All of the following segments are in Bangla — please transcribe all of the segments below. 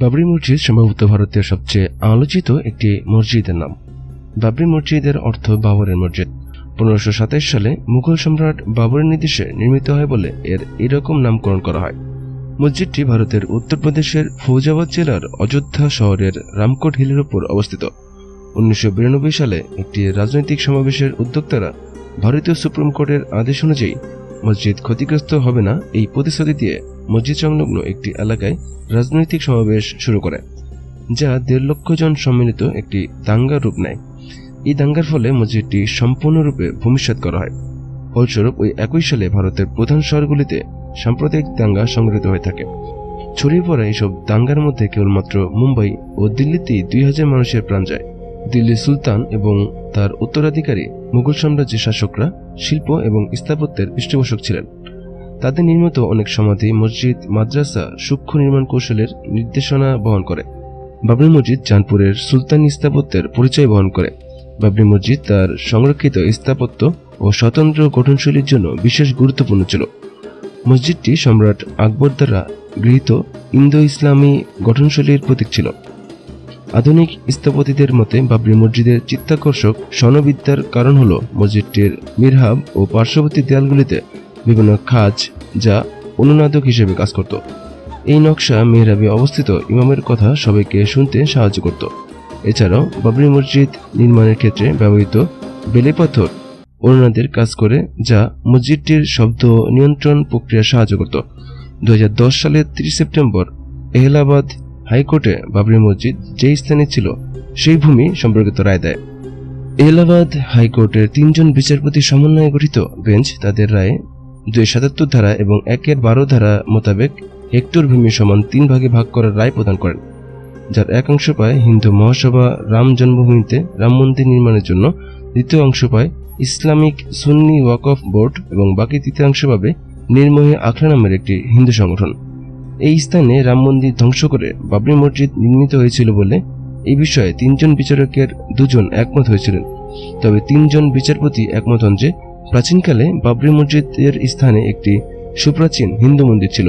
বাবরি মসজিদ সম্ভবত ভারতের সবচেয়ে আলোচিত একটি মসজিদের নাম। বাবরি মসজিদের অর্থ বাবরের মসজিদ। পনেরোশো সাতাশ সালে মুঘল সম্রাট বাবরের নির্দেশে নির্মিত হয় বলে এর এরকম নামকরণ করা হয়। মসজিদটি ভারতের উত্তরপ্রদেশের ফৌজাবাদ জেলার অযোধ্যা শহরের রামকোট হিলের উপর অবস্থিত। উনিশশো বিরানব্বই সালে একটি রাজনৈতিক সমাবেশের উদ্যোক্তারা ভারতীয় সুপ্রিম কোর্টের আদেশ অনুযায়ী মসজিদ ক্ষতিগ্রস্ত হবে না এই প্রতিশ্রুতি দিয়ে মসজিদ সংলগ্ন একটি এলাকায় রাজনৈতিক সমাবেশ শুরু করে, যা দেড় লক্ষ জন সম্মিলিত একটি দাঙ্গার রূপ নেয়। এই দাঙ্গার ফলে মসজিদটি সম্পূর্ণরূপে ভূমিষ্যাত করা হয়। ফলস্বরূপ, ওই একই সালে ভারতের প্রধান শহরগুলিতে সাম্প্রদায়িক দাঙ্গা সংঘটিত হয়ে থাকে। ছড়িয়ে পড়া এইসব দাঙ্গার মধ্যে কেবলমাত্র মুম্বাই ও দিল্লিতেই দুই হাজার মানুষের প্রাণ যায়। দিল্লির সুলতান এবং তার উত্তরাধিকারী মুঘল সাম্রাজ্যের শাসকরা শিল্প এবং স্থাপত্যের পৃষ্ঠপোষক ছিলেন। তাদের নির্মিত অনেক সমাধি, মসজিদ, মাদ্রাসা, সূক্ষ্ম নির্মাণ কৌশলের নির্দেশনা বহন করে। বাবরি মসজিদ চাঁদপুরের সুলতানি স্থাপত্যের পরিচয় বহন করে। বাবরি মসজিদ তার সংরক্ষিত স্থাপত্য ও স্বতন্ত্র গঠনশৈলীর জন্য বিশেষ গুরুত্বপূর্ণ ছিল। মসজিদটি সম্রাট আকবর দ্বারা গৃহীত ইন্দো ইসলামী গঠনশৈলীর প্রতীক ছিল। আধুনিক স্থপতিদের মতে বাবরি মসজিদের চিত্তাকর্ষক স্বর্ণবিদ্যার কারণ হল মসজিদটির মিরহাব ও পার্শ্ববর্তী দেয়ালগুলিতে বিভিন্ন খাজ যা অনুনাদক হিসেবে কাজ করত। এই নকশা মেহরাবে অবস্থিত ইমামের কথা সবাইকে শুনতে সাহায্য করত। এছাড়াও বাবরি মসজিদ নির্মাণের ক্ষেত্রে ব্যবহৃত বেলে পাথর অনুনাদের কাজ করে, যা মসজিদটির শব্দ নিয়ন্ত্রণ প্রক্রিয়া সাহায্য করত। দু হাজার দশ সালের তিরিশ সেপ্টেম্বর এহলাবাদ হাইকোর্টে বাবরি মসজিদ যে স্থানে ছিল, সেই ভূমি সম্পর্কিত রায় দেয়। এলাহাবাদ হাইকোর্টের তিনজন বিচারপতি সমন্বয়ে গঠিত বেঞ্চ তাদের রায়ে দুই সাতাত্তর ধারা এবং একের বারো ধারা মোতাবেক হেক্টর ভূমি সমান তিন ভাগে ভাগ করার রায় প্রদান করেন, যার এক অংশ পায় হিন্দু মহাসভা রাম জন্মভূমিতে রাম মন্দির নির্মাণের জন্য, দ্বিতীয় অংশ পায় ইসলামিক সুন্নি ওয়াকফ বোর্ড এবং বাকি তৃতীয়াংশ পাবে নির্মোহী আখড়া নামের একটি হিন্দু সংগঠন। এই স্থানে রাম মন্দির ধ্বংস করে বাবরি মসজিদ নির্মিত হয়েছিল বলে এই বিষয়ে তিনজন বিচারকের দুজন একমত হয়েছিলেন। তবে তিনজন বিচারপতি একমত হন যে প্রাচীনকালে বাবরি মসজিদের স্থানে একটি সুপ্রাচীন হিন্দু মন্দির ছিল।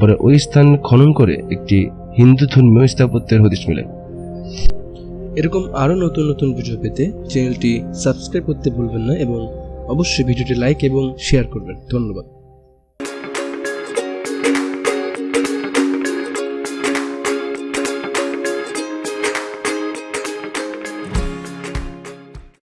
পরে ওই স্থান খনন করে একটি হিন্দু ধর্মীয় স্থাপত্যের হদিশ মেলে। এরকম আরও নতুন নতুন ভিডিও পেতে চ্যানেলটি সাবস্ক্রাইব করতে ভুলবেন না এবং অবশ্যই ভিডিওটি লাইক এবং শেয়ার করবেন। ধন্যবাদ।